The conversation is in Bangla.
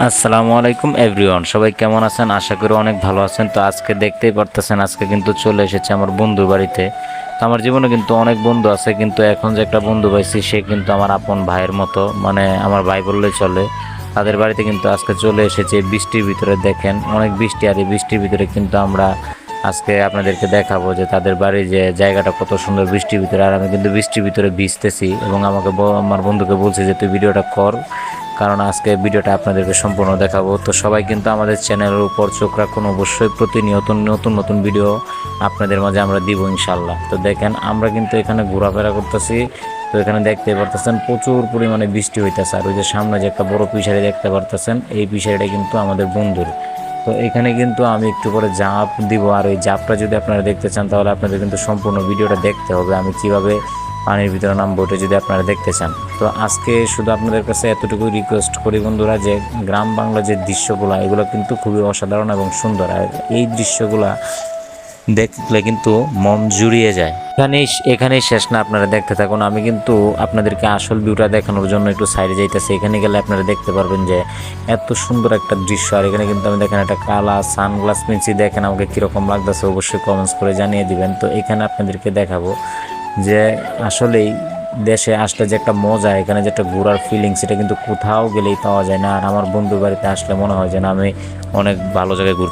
আসসালামু আলাইকুম, এভরিওয়ান। সবাই কেমন আছেন? আশা করি অনেক ভালো আছেন। তো আজকে দেখতেই পারতেছেন, আজকে কিন্তু চলে এসেছে আমার বন্ধুর বাড়িতে। তো আমার জীবনে কিন্তু অনেক বন্ধু আছে, কিন্তু এখন যে একটা বন্ধু পাইছি, সে কিন্তু আমার আপন ভাইয়ের মতো। মানে আমার ভাই বললে চলে। তাদের বাড়িতে কিন্তু আজকে চলে এসেছে, বৃষ্টির ভিতরে দেখেন। অনেক বৃষ্টি, আর এই বৃষ্টির ভিতরে কিন্তু আমরা আজকে আপনাদেরকে দেখাবো যে তাদের বাড়ির যে জায়গাটা কত সুন্দর বৃষ্টির ভিতরে। আর আমি কিন্তু বৃষ্টির ভিতরে ভিজতেছি এবং আমাকে আমার বন্ধুকে বলছে যে তুই ভিডিওটা কর। কারণ আজকে ভিডিওটা আপনাদেরকে সম্পূর্ণ দেখাবো। তো সবাই কিন্তু আমাদের চ্যানেলের উপর চোখ রাখুন। অবশ্যই প্রতিনিয়ত নতুন নতুন ভিডিও আপনাদের মাঝে আমরা দিব ইনশাল্লাহ তো দেখেন, আমরা কিন্তু এখানে ঘোরাফেরা করতেছি। তো এখানে দেখতে পারতেছেন, প্রচুর পরিমাণে বৃষ্টি হইতেছে। আর ওই যে সামনে যে একটা বড় পিসারি দেখতে পারতেছেন, এই পিসারিটা কিন্তু আমাদের বন্ধুর। তো এখানে কিন্তু আমি একটু পরে জাপ দিব। আর ওই জাপটা যদি আপনারা দেখতে চান, তাহলে আপনাদের কিন্তু সম্পূর্ণ ভিডিওটা দেখতে হবে। আমি কীভাবে পানির ভিতরে নামবো ওটা যদি আপনারা দেখতে চান। তো আজকে শুধু আপনাদের কাছে এতটুকু রিকোয়েস্ট করি বন্ধুরা যে, গ্রাম বাংলা যে দৃশ্যগুলো, এগুলো কিন্তু খুবই অসাধারণ এবং সুন্দর। আর এই দৃশ্যগুলা দেখলে কিন্তু মন জুড়িয়ে যায়। এখানেই এখানেই শেষ না, আপনারা দেখতে থাকুন। আমি কিন্তু আপনাদেরকে আসল ভিউটা দেখানোর জন্য একটু সাইডে যাইতেছি। এখানে গেলে আপনারা দেখতে পারবেন যে, এত সুন্দর একটা দৃশ্য। আর এখানে কিন্তু আমি দেখেন একটা কালা সানগ্লাস মিনছি দেখেন, আমাকে কীরকম লাগতেছে, অবশ্যই কমেন্টস করে জানিয়ে দিবেন। তো এখানে আপনাদেরকে দেখাবো। যে আসলেই দেশে আসলে যে একটা মজা, এখানে যে একটা ঘোরার ফিলিং সেটা কিন্তু কোথাও গেলেই পাওয়া যায় না। আর আমার বন্ধু বাড়িতে আসলে মনে হয় যে না, আমি অনেক ভালো জায়গায় ঘুরতে